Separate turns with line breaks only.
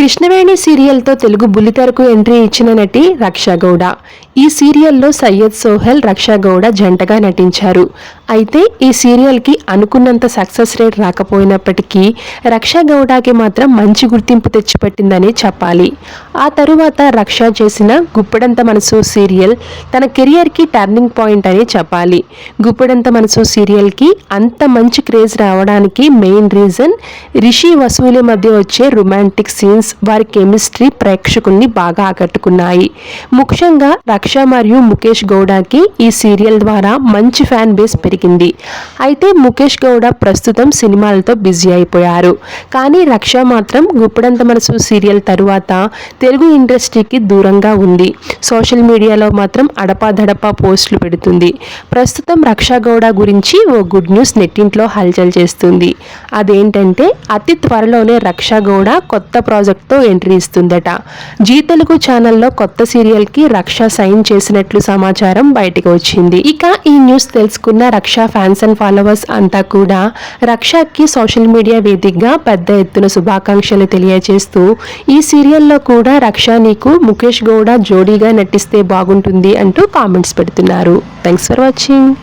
కృష్ణవేణి సీరియల్తో తెలుగు బుల్లితెరకు ఎంట్రీ ఇచ్చిన నటి రక్షాగౌడ. ఈ సీరియల్లో సయ్యద్ సోహెల్ రక్షా గౌడ జంటగా నటించారు. అయితే ఈ సీరియల్కి అనుకున్నంత సక్సెస్ రేట్ రాకపోయినప్పటికీ రక్షా గౌడకి మాత్రం మంచి గుర్తింపు తెచ్చిపెట్టిందని చెప్పాలి. ఆ తరువాత రక్ష చేసిన గుప్పడంత మనసు సీరియల్ తన కెరియర్కి టర్నింగ్ పాయింట్ అని చెప్పాలి. గుప్పడంత మనసు సీరియల్కి అంత మంచి క్రేజ్ రావడానికి మెయిన్ రీజన్ రిషి వసూలి మధ్య వచ్చే రొమాంటిక్ సీన్స్ వారి కెమిస్ట్రీ ప్రేక్షకుల్ని బాగా ఆకట్టుకున్నాయి. ముఖ్యంగా రక్ష మరియు ముఖేష్ గౌడకి ఈ సీరియల్ ద్వారా మంచి ఫ్యాన్ బేస్ పెరిగింది. అయితే ముఖేష్ గౌడ ప్రస్తుతం సినిమాలతో బిజీ అయిపోయారు. కానీ రక్ష మాత్రం గుప్పడంత మనసు సీరియల్ తరువాత తెలుగు ఇండస్ట్రీకి దూరంగా ఉంది. సోషల్ మీడియాలో మాత్రం అడపాదడపా పోస్టులు పెడుతుంది. ప్రస్తుతం రక్షా గౌడ గురించి ఓ గుడ్ న్యూస్ నెట్టింట్లో హల్చల్ చేస్తుంది. అదేంటంటే అతి త్వరలోనే రక్షా గౌడ కొత్త ప్రాజెక్ట్ తో ఎంట్రీ ఇస్తుందట. జీ తెలుగు ఛానల్లో కొత్త సీరియల్కి రక్ష సైన్ చేసినట్లు సమాచారం బయటకు వచ్చింది. ఇక ఈ న్యూస్ తెలుసుకున్న రక్ష ఫ్యాన్స్ అండ్ ఫాలోవర్స్ అంతా కూడా రక్షకి సోషల్ మీడియా వేదికగా పెద్ద ఎత్తున శుభాకాంక్షలు తెలియజేస్తూ ఈ సీరియల్లో కూడా రక్ష నీకు ముఖేష్ గౌడ జోడీగా నటిస్తే బాగుంటుంది అంటూ కామెంట్స్ పెడుతున్నారు. Thanks for watching.